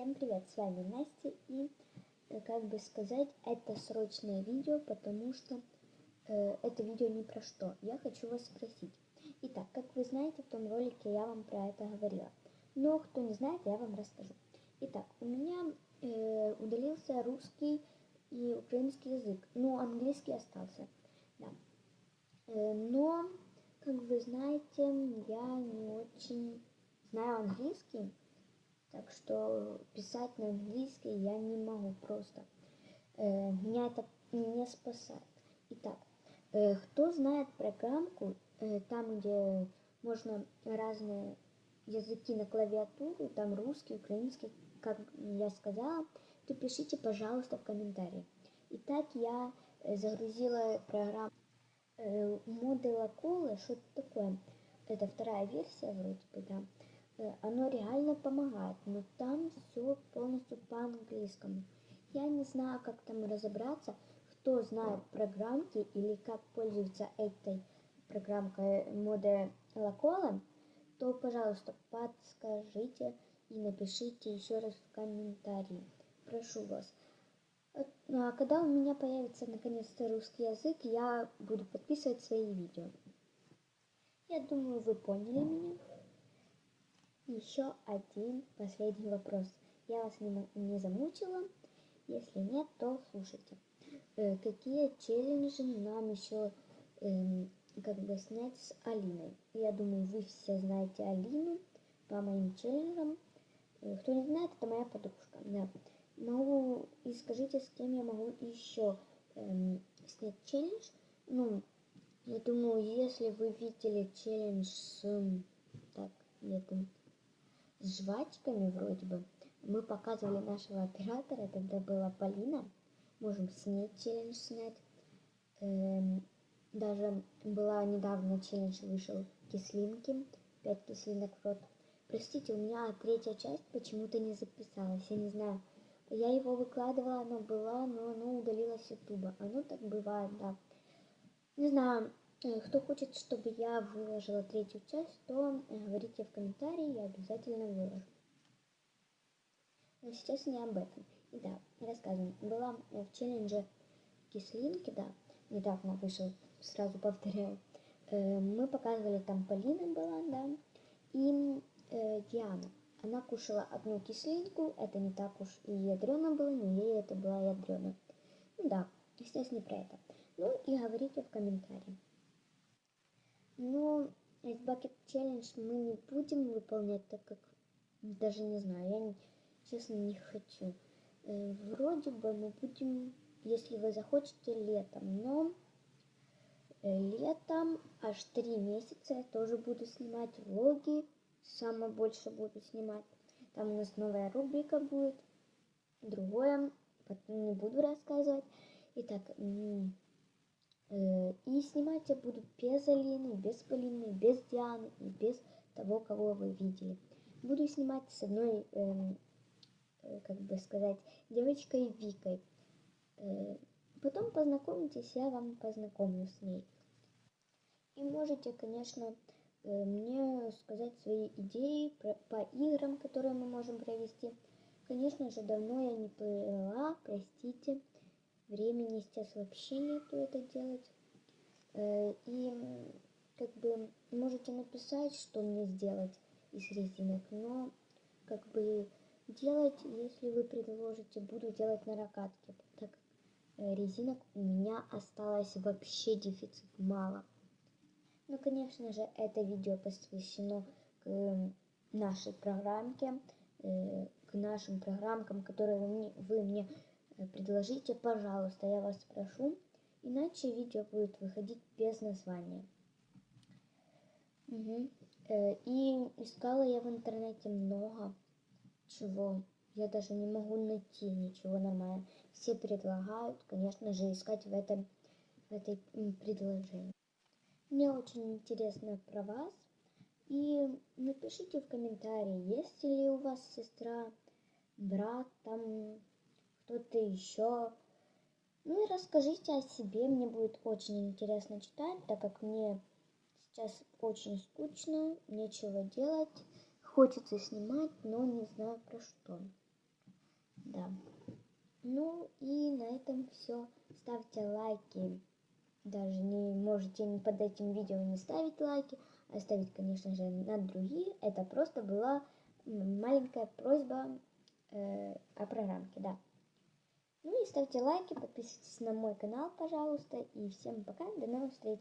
Всем привет, с вами Настя и, э, как бы сказать, это срочное видео, потому что э, это видео не про что. Я хочу вас спросить. Итак, как вы знаете, в том ролике я вам про это говорила. Но кто не знает, я вам расскажу. Итак, у меня э, удалился русский и украинский язык, но английский остался. Да. Э, но, как вы знаете, я не очень знаю английский, так что писать на английский я не могу просто. Э, меня это не спасает. Итак, э, кто знает программку, э, там, где можно разные языки на клавиатуру, там русский, украинский, как я сказала, то пишите, пожалуйста, в комментарии. Итак, я загрузила программу моды Лаколы, что это такое? Это вторая версия вроде бы, да. Э, оно реально помогает, но там все полностью по-английскому. Я не знаю, как там разобраться, кто знает программки или как пользоваться этой программкой моды Лакола, то, пожалуйста, подскажите и напишите еще раз в комментарии. Прошу вас. Э, ну, а когда у меня появится наконец-то русский язык, я буду подписывать свои видео. Я думаю, вы поняли меня. Еще один последний вопрос. Я вас не, не замучила. Если нет, то слушайте. Э, какие челленджи нам еще э, как бы снять с Алиной? Я думаю, вы все знаете Алину по моим челленджам. Э, кто не знает, это моя подружка. Да. Могу и скажите, с кем я могу еще э, снять челлендж. Ну, я думаю, если вы видели челлендж с... Так, с жвачками вроде бы. Мы показывали нашего оператора, тогда была Полина. Можем с ней челлендж снять. Эм, даже была недавно челлендж вышел кислинки. Пять кислинок в рот. Простите, у меня третья часть почему-то не записалась. Я не знаю. Я его выкладывала, оно было, но оно удалилось с ютуба. Оно так бывает, да. Не знаю, кто хочет, чтобы я выложила третью часть, то э, говорите в комментарии, я обязательно выложу. Но сейчас не об этом. Итак, рассказываем. Была в челлендже кислинки, да, недавно вышел, сразу повторяю. Э, мы показывали, там Полина была, да, и Диана. Она кушала одну кислинку, это не так уж и ядрено было, но ей это было ядрено. Ну да, естественно, про это. Ну и говорите в комментарии. Но Ice Bucket Challenge мы не будем выполнять, так как даже не знаю, я не, честно не хочу. Э, вроде бы мы будем, если вы захотите, летом, но э, летом аж три месяца я тоже буду снимать влоги, самое больше буду снимать. Там у нас новая рубрика будет, другое, потом не буду рассказывать. Итак, и снимать я буду без Алины, без Полины, без Дианы и без того, кого вы видели. Буду снимать с одной, эм, э, как бы сказать, девочкой Викой. Э, потом познакомитесь, я вам познакомлю с ней. И можете, конечно, э, мне сказать свои идеи про, по играм, которые мы можем провести. Конечно же, давно я не плыла, простите. Времени сейчас вообще нету это делать. Э, и как бы можете написать, что мне сделать из резинок, но как бы делать, если вы предложите, буду делать на ракатке, так как э, резинок у меня осталось вообще дефицит мало. Ну, конечно же, это видео посвящено к нашей программке, э, к нашим программкам, которые вы мне, вы мне предложите, пожалуйста, я вас прошу. Иначе видео будет выходить без названия. Угу. И искала я в интернете много чего. Я даже не могу найти ничего нормального. Все предлагают, конечно же, искать в этом в этой предложении. Мне очень интересно про вас. И напишите в комментарии, есть ли у вас сестра, брат, там кто-то еще. Ну и расскажите о себе, мне будет очень интересно читать, так как мне сейчас очень скучно, нечего делать, хочется снимать, но не знаю про что. Да. Ну и на этом все. Ставьте лайки. Даже не можете под этим видео не ставить лайки, а ставить, конечно же, на другие. Это просто была маленькая просьба э, о программке, да. Ну и ставьте лайки, подписывайтесь на мой канал, пожалуйста. И всем пока, до новых встреч.